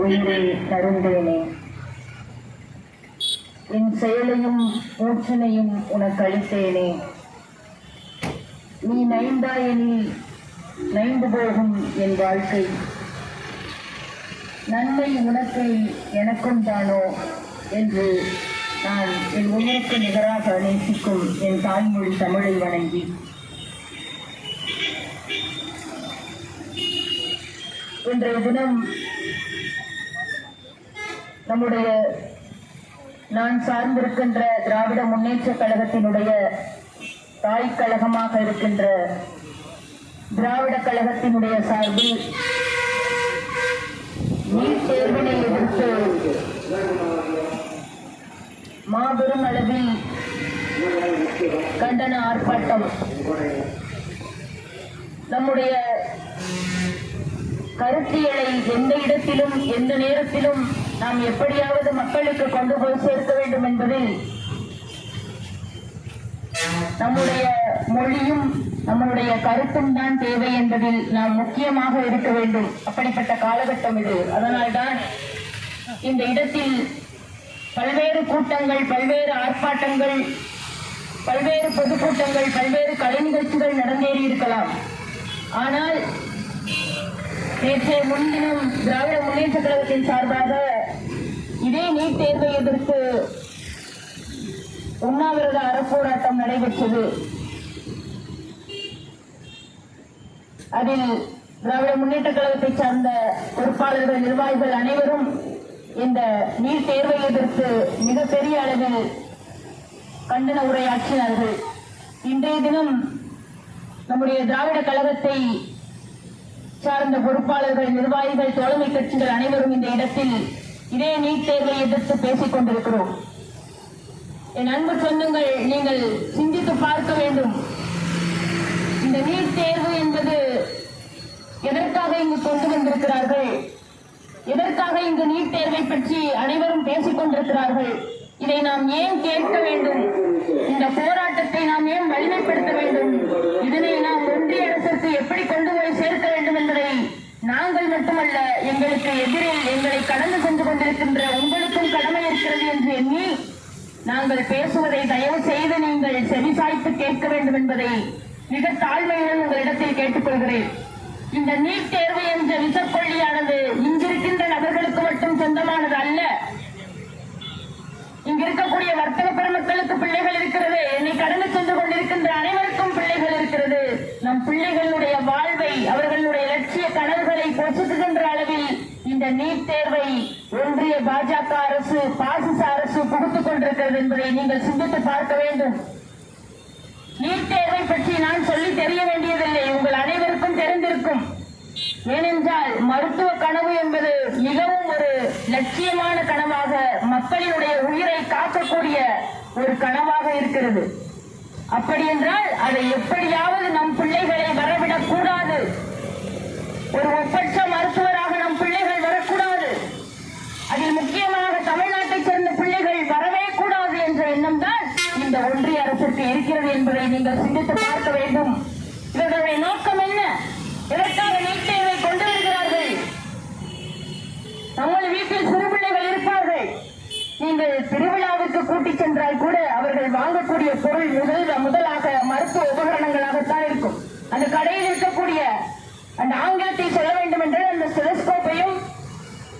உயிரை தருந்தேனே என் செயலையும் மூச்சனையும் உனக்கு அளித்தேனே நீ நைந்தாயனில் நைந்து போகும் என் வாழ்க்கை. நன்மை உனக்கு எனக்கும் தானோ என்று நான் என் உயிருக்கு நிகராக நேசிக்கும் என் தாய்மொழி தமிழை வணங்கி. இன்றைய தினம் நம்முடைய நான் சார்ந்திருக்கின்ற திராவிட முன்னேற்ற கழகத்தினுடைய தாய் கழகமாக இருக்கின்ற திராவிட கழகத்தினுடைய சார்பில் நீட் தேர்வினை எதிர்த்து மாபெரும் அளவில் கண்டன ஆர்ப்பாட்டம். நம்முடைய கருத்தியலை எந்த இடத்திலும் எந்த நேரத்திலும் நாம் எப்படியாவது மக்களுக்கு கொண்டு போய் சேர்க்க வேண்டும் என்பதில் நம்முடைய மொழியும் நம்மளுடைய கருத்தும் தான் தேவை என்பதில் நாம் முக்கியமாக இருக்க வேண்டும். அப்படிப்பட்ட காலகட்டம் இது. அதனால்தான் இந்த இடத்தில் பல்வேறு கூட்டங்கள் பல்வேறு ஆர்ப்பாட்டங்கள் பல்வேறு பொதுக்கூட்டங்கள் பல்வேறு கலை நிகழ்ச்சிகள் நடந்தேறி இருக்கலாம். ஆனால் நேற்று முன்தினம் திராவிட முன்னேற்ற கழகத்தின் சார்பாக இதே நீட் தேர்வை எதிர்த்து உண்ணாவிரத அறப்போராட்டம் நடைபெற்றது. அதில் திராவிட முன்னேற்ற கழகத்தை சார்ந்த பொறுப்பாளர்கள் நிர்வாகிகள் அனைவரும் இந்த நீட் தேர்வை எதிர்த்து மிகப்பெரிய அளவில் கண்டன உரையாற்றினார்கள். இன்றைய தினம் நம்முடைய திராவிட கழகத்தை சார்ந்த பொறுப்பாளர்கள் நிர்வாகிகள் தோழமை கட்சிகள் அனைவரும் இந்த இடத்தில் இதே நீட் தேர்வை எதிர்த்து பேசிக் கொண்டிருக்கிறோம். என் அன்பு சொந்தங்கள் நீங்கள் சிந்தித்து பார்க்க வேண்டும். இந்த நீட் தேர்வு என்பது எதற்காக இங்கு கொண்டு வந்திருக்கிறார்கள்? எதற்காக இங்கு நீட் தேர்வை பற்றி அனைவரும் பேசிக் கொண்டிருக்கிறார்கள்? இதை நாம் ஏன் கேட்க வேண்டும்? இந்த போராட்டத்தை நாம் ஏன் வலிமைப்படுத்த வேண்டும்? இதனை நாம் ஒன்றிய அரசுக்கு எப்படி கொண்டு போய் சேர்க்க வேண்டும் என்பதை நாங்கள் மட்டுமல்ல எங்களுக்கு எதிரில் எங்களை கடந்து சென்று கொண்டிருக்கின்ற உங்களுக்கும் கடமை இருக்கிறது என்று எண்ணி நாங்கள் பேசுவதை தயவு செய்து நீங்கள் செவிசாய்த்து கேட்க வேண்டும் என்பதை மிக தாழ்மையுடன் உங்களிடத்தில் கேட்டுக்கொள்கிறேன். இந்த நீட் தேர்வு என்ற விசக்கொள்ளியானது இங்கிருக்கின்ற நபர்களுக்கு மட்டும் சொந்தமானது? பிள்ளைகள் இருக்கிறது. என்னை கடந்து சென்று கொண்டிருக்கின்ற அனைவருக்கும் பிள்ளைகள் இருக்கிறது. நம் பிள்ளைகளுடைய வாழ்வை அவர்களுடைய லட்சிய கனவுகளை பொசுக்குகின்ற அளவில் இந்த நீட் தேர்வை ஒன்றிய பாஜக அரசு பாசிச அரசு கொடுத்துக் கொண்டிருக்கிறது என்பதை நீங்கள் சிந்தித்து பார்க்க வேண்டும். நீட் தேர்வை பற்றி நான் சொல்லி தெரிய வேண்டியதில்லை. உங்கள் அனைவருக்கும் தெரிந்திருக்கும். ஏனென்றால் மருத்துவ கனவு என்பது மிகவும் ஒரு லட்சியமான கனவாக மக்களினுடைய உயிரை காக்கக்கூடிய ஒரு கனவாக இருக்கிறது. அப்படி என்றால் அதை எப்படியாவது நம் பிள்ளைகளை வரவிடக் கூடாது ஒரு ஒப்பற்ற மருத்துவராக நம் பிள்ளைகள் வரக்கூடாது. அதில் முக்கியமாக தமிழ்நாட்டைச் சேர்ந்த பிள்ளைகள் வரவே கூடாது என்ற எண்ணம் தான் இந்த ஒன்றிய அரசுக்கு இருக்கிறது என்பதை நீங்கள் சிந்தித்து பார்க்க வேண்டும். இவர்களுடைய நோக்கம் என்ன? எதற்காக நீங்கள் வாங்கக்கூடிய பொருள் முதல் முதலாக மருத்துவ உபகரணங்களாகத்தான் இருக்கும். அந்த கடையில் இருக்கக்கூடிய அந்த ஆங்கிலத்தை சொல்ல வேண்டும் என்றால் அந்த ஸ்டெலஸ்கோப்பையும்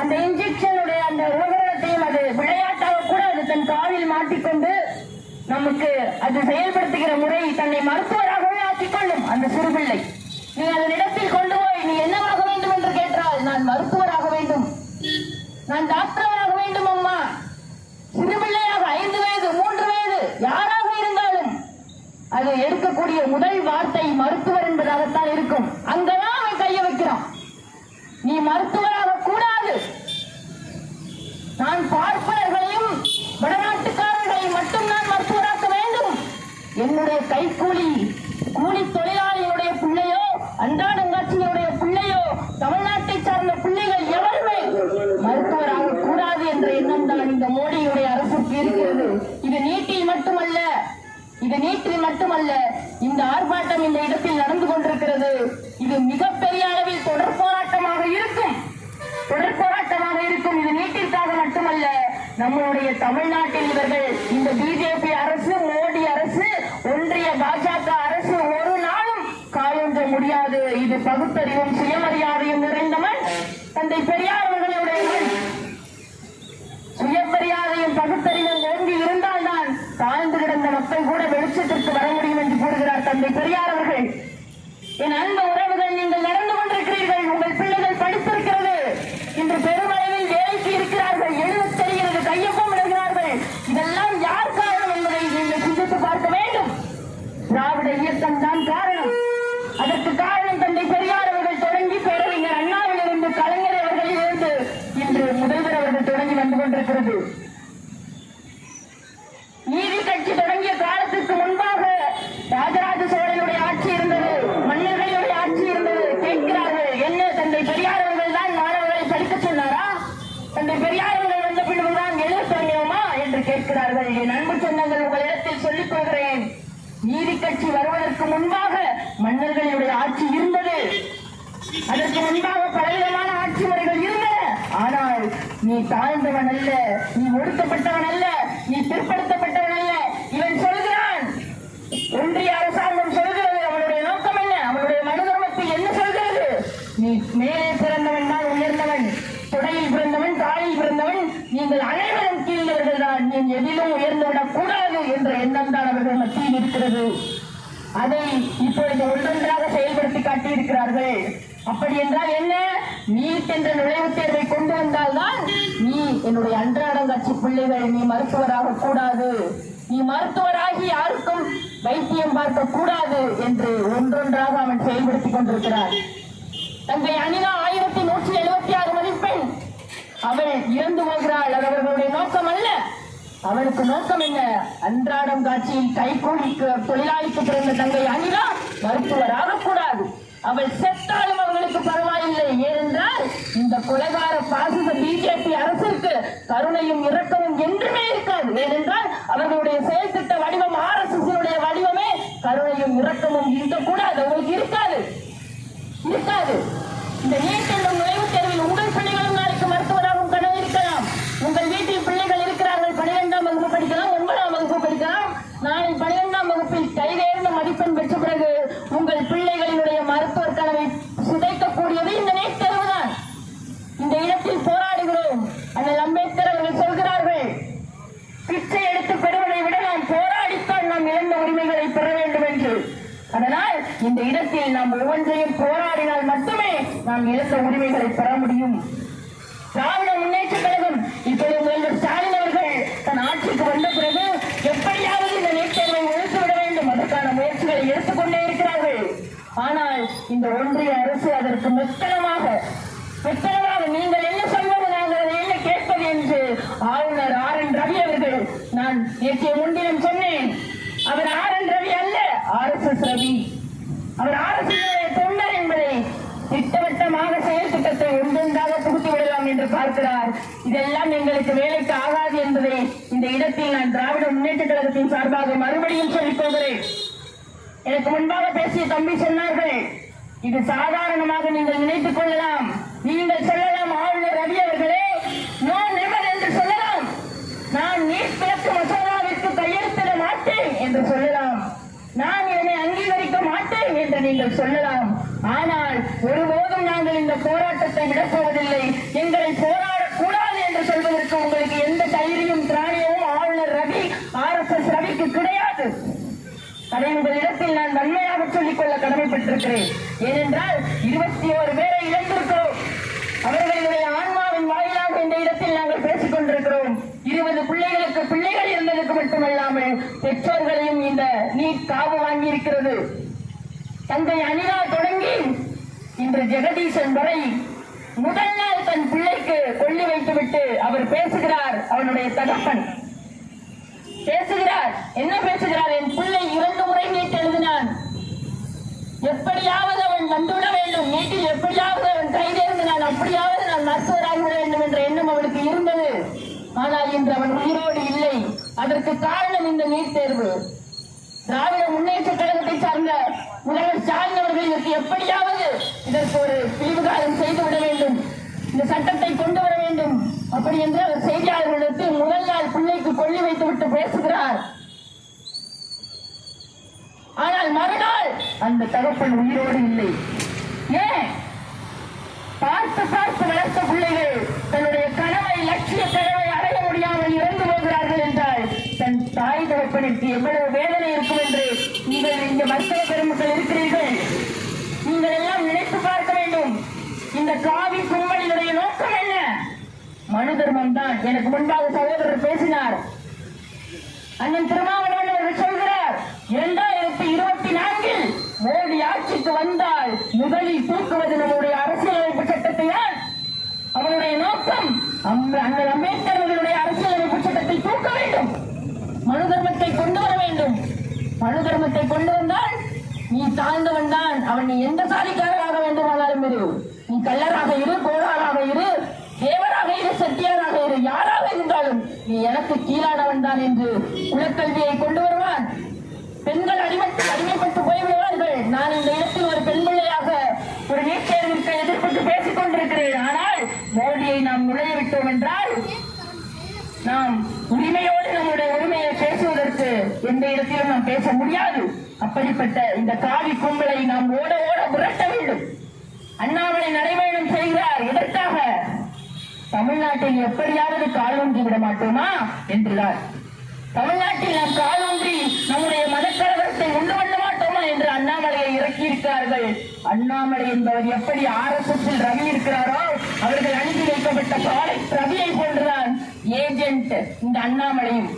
அந்த இன்ஜெக்ஷனுடைய அந்த உபகரணத்தையும் அது விளையாட்டாக கூட அது தன் காலில் மாட்டிக்கொண்டு நமக்கு அது செயல்படுத்துகிற முறை தன்னை மருத்துவராகவே ஆக்கிக்கொள்ளும் அந்த சிறுபிள்ளை. நீ அதனிடத்தில் கொண்டு போய் நீ என்னவாக வேண்டும் என்று கேட்டால் நான் மருத்துவராக வேண்டும். நான் டாக்டராக வேண்டும் அம்மா. அது எடுக்கக்கூடிய முதல் வார்த்தை மருத்துவர் என்பதாகத்தான் இருக்கும். அங்கதான் அவன் கைய வைக்கிறான். நீ மருத்துவராக கூடாது நான் பார்ப்பனர்களையும் வடநாட்டுக்காரர்களையும் மட்டும் நான் மருத்துவராக்க வேண்டும். என்னுடைய கைக்கூலி கூலி தொழிலாளியுடைய பிள்ளையோ அன்றாடங்காட்சியுடைய பிள்ளையோ தமிழ்நாட்டை சார்ந்த பிள்ளைகள் எவருமே மருத்துவராக கூடாது என்ற எண்ணம் தான் இந்த மோடியுடைய அரசுக்கு இருக்கிறது இது நீட்டில் மட்டுமல்ல இது நீட்டில் மட்டுமல்ல இந்த ஆர்ப்பாட்டம் இந்த இடத்தில் நடந்து கொண்டிருக்கிறது. இது மிகப்பெரிய அளவில் தொடர் போராட்டமாக இருக்கும். தொடர் போராட்டமாக ஓட்டிற்காக மட்டுமல்ல நம்மளுடைய தமிழ்நாட்டில் இவர்கள் இந்த பிஜேபி அரசு மோடி அரசு ஒன்றிய பாஜக அரசு ஒரு நாளும் காலொன்ற முடியாது. இது பகுத்தறிவும் சுயமரியாதையும் நிறைந்தவன் தந்தை பெரியார் அவர்களுடைய மகன். சுயமரியாதையும் பகுத்தறிவும் ஓங்கி இருந்தால்தான் தாழ்ந்து கிடந்த மக்கள் கூட வெளிச்சத்திற்கு வர முடியும் என்று கூறுகிறார் தந்தை பெரியார் அவர்கள். என் அன்பு உறவுகள் நீங்கள் நடந்து கொண்டிருக்கிறீர்கள் உங்கள் பிள்ளைகள் படித்திருக்கிறது இன்று பெருமளவில் வேலைக்கு இருக்கிறார்கள் எழுதத் தெரிகிறது கையொப்பம் விடுகிறார்கள் இதெல்லாம் யார் காரணம் என்பதை நீங்கள் சிந்தித்து பார்க்க வேண்டும் திராவிட இயக்கம் தான் காரணம் அதற்கு காரணம் தந்தை பெரியார் அவர்கள் தொடங்கி பேரறிஞர் அண்ணாவிலிருந்து கலைஞர் அவர்களிலிருந்து இன்று முதல்வர் அவர்கள் தொடங்கி வந்து கொண்டிருக்கிறது நீதி கட்சி தொடங்கிய காலத்துக்கு முன்பாக ராஜராஜ சோழனுடைய ஆட்சி இருந்தது மன்னர்களுடைய ஆட்சி இருந்தது கேட்கிறார்கள் என்ன தந்தை பெரியார் அவர்கள் தான் மாணவர்களை படிக்க சொன்னாரா தந்தை பெரியார் அவர்கள் வந்த பின்புதான் எழுத தொடங்கினோமா இருக்கிறார்கள் என் அன்பு சொந்தங்கள் உங்களிடத்தில் சொல்லிக் கொள்கிறேன். நீதி கட்சி வருவதற்கு முன்பாக மன்னர்களுடைய ஆட்சி இருந்தது. அதற்கு முன்பாக பலவிதமான ஆட்சி முறைகள் இருந்தன ஆனால் நீ தாழ்ந்தவன் அல்ல நீ ஒடுக்கப்பட்டவன் அல்ல நீ பிற்படுத்தப்பட்டவன் அல்ல இவன் சொல்கிறான். ஒன்றிய அரசாங்கம் சொல்கிறது அவனுடைய நோக்கம் என்ன அவனுடைய மனுதர்மத்தில் என்ன சொல்கிறது நீ மேலே பிறந்தவன் தான் உயர்ந்தவன் தொடையில் பிறந்தவன் தாயில் பிறந்தவன் நீங்கள் அனைவரும் கீழ்ந்தவர்கள் தான் நீ எதிலும் உயர்ந்துவிடக் கூடாது என்ற எண்ணம் தான் அவர்கள் மத்தியில் இருக்கிறது. அதை இப்பொழுது ஒன்றொன்றாக செயல்படுத்தி காட்டியிருக்கிறார்கள். அப்படி என்றால் என்ன? நீட் என்ற நுழைவுத் தேர்வை கொண்டு வந்தால்தான் நீ என்னுடைய அன்றாடங்காட்சி பிள்ளைகள் நீ மருத்துவராக கூடாது. நீ மருத்துவராகி யாருக்கும் வைத்தியம் பார்க்க கூடாது என்று ஒன்றொன்றாக அவன் செயல்படுத்திக் கொண்டிருக்கிறார் தங்கை அனிதா ஆயிரத்தி நூற்றி எழுபத்தி ஆறு மதிப்பெண். அவள் இறந்து போகிறாள். அது அவர்களுடைய நோக்கம் அல்ல. அவனுக்கு நோக்கம் என்ன? அன்றாடம் காட்சியில் கைகூலிக்கு தொழிலாளிக்கு பிறந்த தங்கை அனிதா மருத்துவராக கூடாது. அவள் செத்தாலும் அவங்களுக்கு பரவாயில்லை. ஏனென்றால் இந்த கொலைகார பாசிச பிஜேபி அரசிற்கு கருணையும் இரக்கமும் என்றுமே இருக்காது. ஏனென்றால் அவர்களுடைய செயல் திட்ட வடிவம் ஆர் எஸ் வடிவமே கருணையும் இரக்கமும் இருக்கக்கூடாது கூட இருக்காது இருக்காது இந்த நீட் என்னும் நுழைவுத் தேர்வில் உங்கள் பிள்ளைகளும் நாளைக்கு மருத்துவராகவும் கனவு இருக்கலாம் உங்கள் வீட்டில் பிள்ளைகள் இருக்கிறார்கள் பனிரெண்டாம் வகுப்பு படிக்கலாம் ஒன்பதாம் வகுப்பு படிக்கலாம் நாளை பனிரெண்டாம் வகுப்பில் கைதேர்ந்த மதிப்பெண் பெற்ற பிறகு உங்கள் பிள்ளைகளினுடைய மருத்துவர் கனவை சிதைக்கக்கூடியது இந்த நீட் தேர்வுதான் இந்த இடத்தில் போராடுகிறோம் அண்ணல் அம்பேத்கர் அவர்கள் சொல்கிறார்கள் பிச்சை எடுத்து பெறுவதை விட நாம் போராடித்தான் நாம் இழந்த உரிமைகளை பெற வேண்டும் என்று அதனால் இந்த இடத்தில் நாம் ஒவ்வொன்றையும் போராடினால் மட்டுமே நாம் இழந்த உரிமைகளை பெற முடியும். திராவிட முன்னேற்ற கழகம் இப்போது முதல்வர் ஸ்டாலின் அவர்கள் தன் ஆட்சிக்கு வந்த பிறகு எப்படியாவது இந்த நீட் தேர்வை ஒழித்து விட வேண்டும். அதற்கான முயற்சிகளை எடுத்துக்கொண்டே இருக்கிறார்கள். ஆனால் இந்த ஒன்றிய அரசு அதற்கு மெத்தனமாக மெத்தனமாக நீங்கள் என்ன சொல்வது நாங்கள் என்ன கேட்பது என்று ஆளுநர் ஆர் என் ரவி அவர்கள் நான் நேற்றைய முன்தினம் சொன்னேன். அவர் ஆர் என் ரவி அல்ல ஆர் எஸ் எஸ் ரவி. அவர் ஆர் எஸ் எஸ் தொண்டர் என்பதை திட்டவட்டமாக செயல் திட்டத்தை ஒன்றொன்றாக புகுத்தி விடலாம் என்று பார்க்கிறார். இதெல்லாம் எங்களுக்கு வேலைக்கு ஆகாது என்பதை இந்த இடத்தில் நான் திராவிட முன்னேற்ற கழகத்தின் சார்பாக மறுபடியும் சொல்லிக் கொள்கிறேன். எனக்கு முன்பாக பேசிய தம்பி சொன்னார்கள் இது சாதாரணமாக நீங்கள் நினைத்துக் கொள்ளலாம். நீங்கள் சொல்லலாம் ஆளுநர் ரவி அவர்கள் நோ நெவர் என்று சொல்லலாம் நான் நீட் விளக்கு மசோதாவிற்கு கையெழுத்திட மாட்டேன் என்று சொல்லலாம் நான் இதனை அங்கீகரிக்க மாட்டேன் என்று நீங்கள் சொல்லலாம். ஆனால் ஒருபோதும் நாங்கள் இந்த போராட்டத்தை விடப்போவதில்லை எங்களை போராடக்கூடாது என்று சொல்வதற்கு உங்களுக்கு எந்த தைரியம் திராணியமும் ஆளுநர் ரவி ஆர் எஸ் எஸ் ரவிக்கு கிடையாது. அதை உங்களிடத்தில் நான் நன்மையாக சொல்லிக் கொள்ள கடமைப்பட்டிருக்கிறேன். ஏனென்றால் இருபத்தி ஓரு பேரை இழந்திருக்கிறோம். அவர்களுடைய ஆன்மாவின் வாயிலாக இந்த இடத்தில் நாங்கள் பேசிக் கொண்டிருக்கிறோம். இருபது பிள்ளைகளுக்கு பிள்ளைகள் இருந்ததுக்கு மட்டுமல்லாமல் பெற்றோர்களையும் இந்த நீட் காவு வாங்கி இருக்கிறது தந்தை அனிலா தொடங்கி இன்று ஜெகதீசன் வரை முதல் நாள் தன் பிள்ளைக்கு கொள்ளி வைத்துவிட்டு அவர் பேசுகிறார் அவனுடைய தகப்பன். பேசுகிறார். என்ன பேசுகிறார்? என் பிள்ளை இரண்டு முறை நீட்டு எழுதினான். எப்படியாவது அவன் வந்துவிட வேண்டும். நீட்டில் எப்படியாவது அவன் கைதேர்ந்து நான் அப்படியாவது நான் மருத்துவராகிவிட வேண்டும் என்ற எண்ணம் அவனுக்கு இருந்தது. ஆனால் இன்று அவன் உயிரோடு இல்லை. அதற்கு காரணம் இந்த நீட் தேர்வு. திராவிட முன்னேற்ற கழகத்தை சார்ந்த முதல்வர் எப்படியாவது இதற்கு ஒரு பிரிவுகாலம் செய்துவிட வேண்டும். இந்த சட்டத்தை கொண்டு வர வேண்டும். அப்படி என்று அவர் செய்தியாளர்களுக்கு முதல் நாள் பிள்ளைக்கு கொள்ளி வைத்து விட்டு பேசுகிறார். ஆனால் மறுநாள் அந்த தகப்பன் உயிரோடு இல்லை ஏன் பார்த்து பார்த்து வளர்த்த பிள்ளைகள் தன்னுடைய கனவை லட்சிய கனவை அடைய முடியாமல் இறந்து போகிறார்கள் என்றால் தன் தாய் தகப்பனுக்கு எவ்வளவு வேதனை இருக்கும் என்று நீங்கள் இங்க மருத்துவ பெருமக்கள் இருக்கிறீர்கள் நீங்கள் எல்லாம் நினைத்து பார்க்க வேண்டும் இந்த காவி கும்பலினுடைய நோக்கம் என்ன மனு தர்மம் தான் எனக்கு முன்பாக சகோதரர் பேசினார். அண்ணன் திருமாவளவன் அவர்கள் சொல்கிறார் இரண்டாயிரத்தி இருபத்தி நான்கில் மோடி ஆட்சிக்கு வந்தால் முதலில் தூக்குவது நம்முடைய அரசியலமைப்பு சட்டத்தை தான் அவருடைய நோக்கம் அண்ணன் அண்ணல் அம்பேத்கர் அவர்களுடைய அரசியலமைப்பு சட்டத்தை தூக்க வேண்டும். மனு தர்மத்தை கொண்டு வர வேண்டும். மனு தர்மத்தை கொண்டு வந்தால் நீ தாழ்ந்தவன் தான். அவன் நீ எந்த சாதிக்காரராக வேண்டுமானாலும் இரு. நீ கல்லராக இரு கோளாராக இரு தேவராக இரு செட்டியாராக இரு யாராக நீ எனக்கு கீழானவன் தான் என்று குலக்கல்வியை கொண்டு வருவான். பெண்கள் அடிமட்டு அடிமைப்பட்டு போய்விடுவார்கள். நான் இந்த இடத்தில் ஒரு பெண் பிள்ளையாக ஒரு நீட் தேர்விற்கு எதிர்ப்பு பேசிக் கொண்டிருக்கிறேன். ஆனால் மோடியை நாம் நுழைய விட்டோம் என்றால் நாம் உரிமையோடு நம்முடைய உரிமையை பேசுவதற்கு எந்த இடத்திலும் நாம் பேச முடியாது. அப்படிப்பட்ட இந்த காவி கும்பலை நாம் ஓட ஓட புரட்ட வேண்டும். அண்ணாமலை நடைபயணம் செய்கிறார். எதற்காக? தமிழ்நாட்டில் எப்படியாவது காலூன்றி விட மாட்டோமா? என்றார். தமிழ்நாட்டில் நாம் காலூன்றி நம்முடைய மதக்கலவரத்தை உண்டு பண்ண மாட்டோமா? என்று அண்ணாமலையை இறக்கியிருக்கிறார்கள். அண்ணாமலை என்பவர் எப்படி ஆர் எஸ் எஸ் ரவி இருக்கிறாரோ அவர்கள் அனுப்பி வைக்கப்பட்ட காலை ரவியை போன்றுதான் ஏஜென்ட் இந்த அண்ணாமலையும்.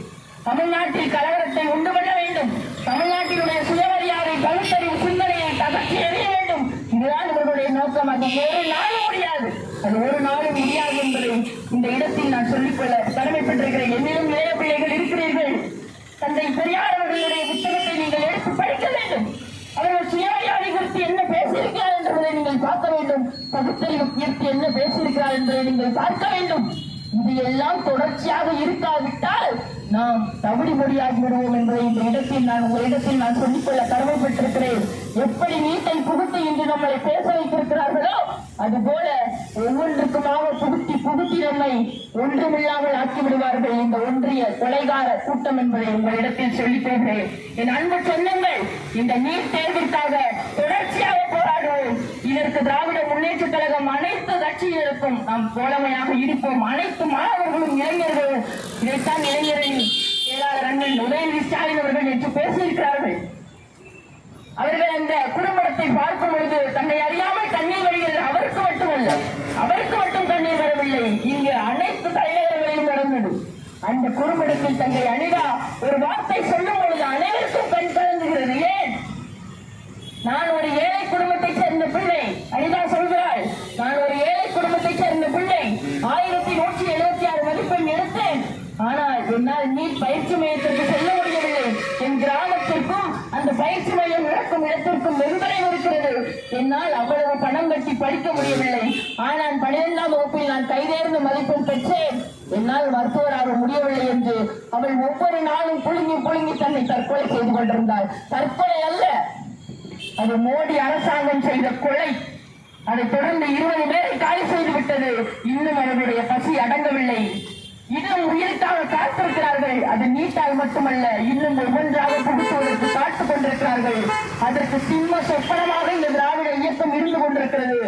தமிழ்நாட்டில் கலவரத்தை உண்டு பண்ண வேண்டும். தமிழ்நாட்டினுடைய சுயமரியாதை பகுத்தறிவு சிந்தனையை தகர்த்து எறிய வேண்டும். இதுதான் இவர்களுடைய நோக்கம். அது ஒரு நாளும் முடியாது. அது ஒரு நாளும் முடியாது இந்த இடத்தில் நான் சொல்லிக்கொள்ள கடமைப்பட்டிருக்கிறேன் என்னிலும் இளைய பிள்ளைகள் இருக்கிறீர்கள். தந்தை பெரியார் அவர்களுடைய புத்தகத்தை நீங்கள் எடுத்து படிக்க வேண்டும். அவர்கள் சுயமரியாதை குறித்து என்ன பேசியிருக்கிறார் என்பதை நீங்கள் பார்க்க வேண்டும். பகுத்தறிவு குறித்து என்ன பேசியிருக்கிறார் என்பதை நீங்கள் பார்க்க வேண்டும். இது எல்லாம் தொடர்ச்சியாக இருக்காவிட்டால் நாம் தவிடி மொழியாகி விடுவோம் என்பதை இந்த இடத்தில் நான் உங்களிடத்தில் நான் சொல்லிக்கொள்ள கடமைப்பட்டிருக்கிறேன். எப்படி நீட்டை புகுத்து இன்று நம்மளை பேச வைத்திருக்கிறார்களோ அதுபோல ஒவ்வொன்றுக்குமாக புகுத்து புகுத்தி ஒன்றுமில்லாமல் ஆக்கி விடுவார்கள் இந்த ஒன்றிய கொலைகார கூட்டம் என்பதை உங்களிடத்தில் சொல்லிக் கொள்கிறேன். என் அன்பு சொந்தங்கள் இந்த நீட் தேர்விற்காக தொடர்ச்சியாக போராடுவோம். இதற்கு திராவிட முன்னேற்ற கழகம் அனைத்து கட்சியினருக்கும் நாம் தோழமையாக இருப்போம். அனைத்து மாணவர்களும் இளைஞர்களும் இதைத்தான் இளைஞரின் செயலாளர் அண்ணன் உதயநிதி ஸ்டாலின் அவர்கள் நேற்று பேசியிருக்கிறார்கள். அவர்கள் அந்த குடும்பத்தை பார்க்கும் பொழுது தன்னை அறியாமல் தண்ணீர் வருகிறது அவருக்கு மட்டுமல்ல வரவில்லை இங்கு அனைத்து தலைநகரங்களையும் நடந்தது அந்த குறும்படத்தில் தங்கை அனிதா ஒரு வார்த்தை சொல்லும் பொழுது அனைவருக்கும் கண் கலந்துகிறது ஏன்? நான் ஒரு ஏழை குடும்பத்தை சேர்ந்த பிள்ளை. அனிதா சொல்கிறாள் என்னால் அவ்வளவு பணம் கட்டி படிக்க முடியவில்லை. ஆனால் பனிரெண்டாம் வகுப்பில் நான் கைதேர்ந்த மதிப்பெண் பெற்றேன். என்னால் மருத்துவராக முடியவில்லை என்று அவள் ஒவ்வொரு நாளும் புழுங்கி புழுங்கி தன்னை தற்கொலை செய்து கொண்டிருந்தாள். தற்கொலை அல்ல அது மோடி அரசாங்கம் செய்த கொலை. அதை தொடர்ந்து இருபது பேரை காலி செய்து விட்டது. இன்னும் அவர்களுடைய பசி அடங்கவில்லை. இன்னும் உயிருக்காக காத்திருக்கிறார்கள். அது நீட்டால் மட்டுமல்ல இன்னும் ஒவ்வொன்றாக புகுத்துவதற்கு காத்துக் கொண்டிருக்கிறார்கள். அதற்கு சிம்ம சொப்பனமாக இந்த திராவிட இயக்கம் இருந்து கொண்டிருக்கிறது.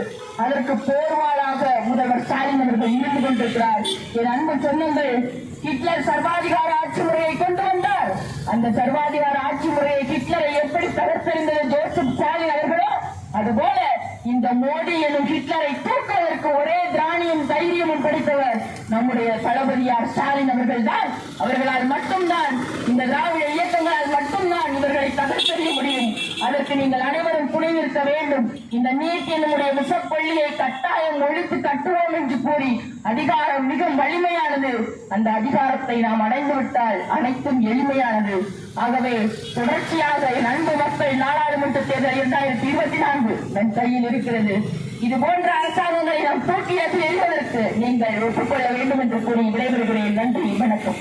அதற்கு போர்வாளாக முதல்வர் ஸ்டாலின் அவர்கள் இருந்து கொண்டிருக்கிறார். என் அன்பு சொன்னங்கள் ஹிட்லர் சர்வாதிகார ஆட்சி முறையை கொண்டு வந்தார். அந்த சர்வாதிகார ஆட்சி முறையை ஹிட்லரை எப்படி தகர்த்தெறிந்தது ஜோசப் ஸ்டாலின் அவர்களோ அதுபோல இந்த மோடி எனும் ஹிட்லரை தூக்குவதற்கு ஒரே திராணியும் தைரியமும் படித்தவர் நம்முடைய தளபதியார் ஸ்டாலின் அவர்கள் தான் அவர்களால் மட்டும்தான் இந்த திராவிட இயக்கங்களால் மட்டும்தான் இவர்களை தகர்த்தெறிய முடியும் அதற்கு நீங்கள் அனைவரும் துணை நிற்க வேண்டும். இந்த நீட் என்னுடைய விஷப்பள்ளியை கட்டாயம் ஒழித்து கட்டுவோம் என்று கூறி அதிகாரம் மிக வலிமையானது. அந்த அதிகாரத்தை நாம் அடைந்து விட்டால் அனைத்தும் எளிமையானது. ஆகவே தொடர்ச்சியாக என் அன்பு மக்கள் நாடாளுமன்ற தேர்தல் இரண்டாயிரத்தி இருபத்தி நான்கு நம் கையில் இருக்கிறது. இது போன்ற அரசாங்கங்களை நாம் தூக்கி எறிவதற்கு நீங்கள் ஒப்புக்கொள்ள வேண்டும் என்று கூறி விடைபெறுகிறேன். நன்றி வணக்கம்.